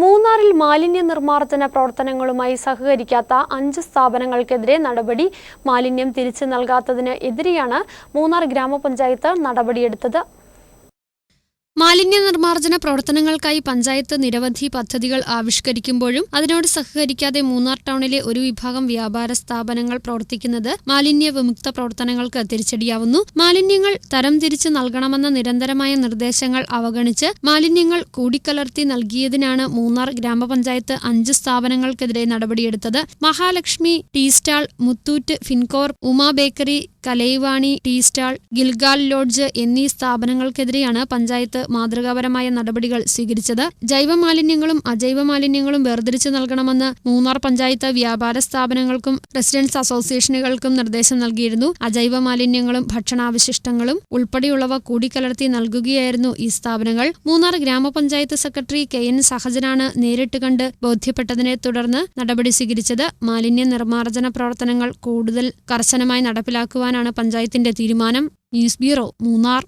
മൂന്നാറിൽ മാലിന്യ നിർമ്മാർജന പ്രവർത്തനങ്ങളുമായി സഹകരിക്കാത്ത അഞ്ച് സ്ഥാപനങ്ങൾക്കെതിരെ നടപടി മാലിന്യം തിരിച്ചു നൽകാത്തതിന് എതിരെയാണ് മൂന്നാർ ഗ്രാമപഞ്ചായത്ത് നടപടിയെടുത്തത്. മാലിന്യ നിർമ്മാർജന പ്രവർത്തനങ്ങൾക്കായി പഞ്ചായത്ത് നിരവധി പദ്ധതികൾ ആവിഷ്കരിക്കുമ്പോഴും അതിനോട് സഹകരിക്കാതെ മൂന്നാർ ടൗണിലെ ഒരു വിഭാഗം വ്യാപാര സ്ഥാപനങ്ങൾ പ്രവർത്തിക്കുന്നത് മാലിന്യ വിമുക്ത പ്രവർത്തനങ്ങൾക്ക് തിരിച്ചടിയാവുന്നു. മാലിന്യങ്ങൾ തരംതിരിച്ച് നൽകണമെന്ന നിരന്തരമായ നിർദ്ദേശങ്ങൾ അവഗണിച്ച് മാലിന്യങ്ങൾ കൂടിക്കലർത്തി നൽകിയതിനാണ് മൂന്നാർ ഗ്രാമപഞ്ചായത്ത് അഞ്ച് സ്ഥാപനങ്ങൾക്കെതിരെ നടപടിയെടുത്തത്. Mahalakshmi tea stall Muthoot Fincorp Uma bakery Kalaivani tea stall Gilgal lodge എന്നീ സ്ഥാപനങ്ങൾക്കെതിരെയാണ് പഞ്ചായത്ത് മാതൃകാപരമായ നടപടികൾ സ്വീകരിച്ചത്. ജൈവ മാലിന്യങ്ങളും അജൈവ മാലിന്യങ്ങളും വേർതിരിച്ചു നൽകണമെന്ന് മൂന്നാർ പഞ്ചായത്ത് വ്യാപാര സ്ഥാപനങ്ങൾക്കും റെസിഡൻസ് അസോസിയേഷനുകൾക്കും നിർദ്ദേശം നൽകിയിരുന്നു. അജൈവ മാലിന്യങ്ങളും ഭക്ഷണാവശിഷ്ടങ്ങളും ഉൾപ്പെടെയുള്ളവ കൂടിക്കലർത്തി നൽകുകയായിരുന്നു ഈ സ്ഥാപനങ്ങൾ. മൂന്നാർ ഗ്രാമപഞ്ചായത്ത് സെക്രട്ടറി കെ എൻ സഹജനാണ് നേരിട്ട് കണ്ട് ബോധ്യപ്പെട്ടതിനെ തുടർന്ന് നടപടി സ്വീകരിച്ചത്. മാലിന്യ നിർമ്മാർജന പ്രവർത്തനങ്ങൾ കൂടുതൽ കർശനമായി നടപ്പിലാക്കുവാനാണ് പഞ്ചായത്തിന്റെ തീരുമാനം. News bureau Munnar.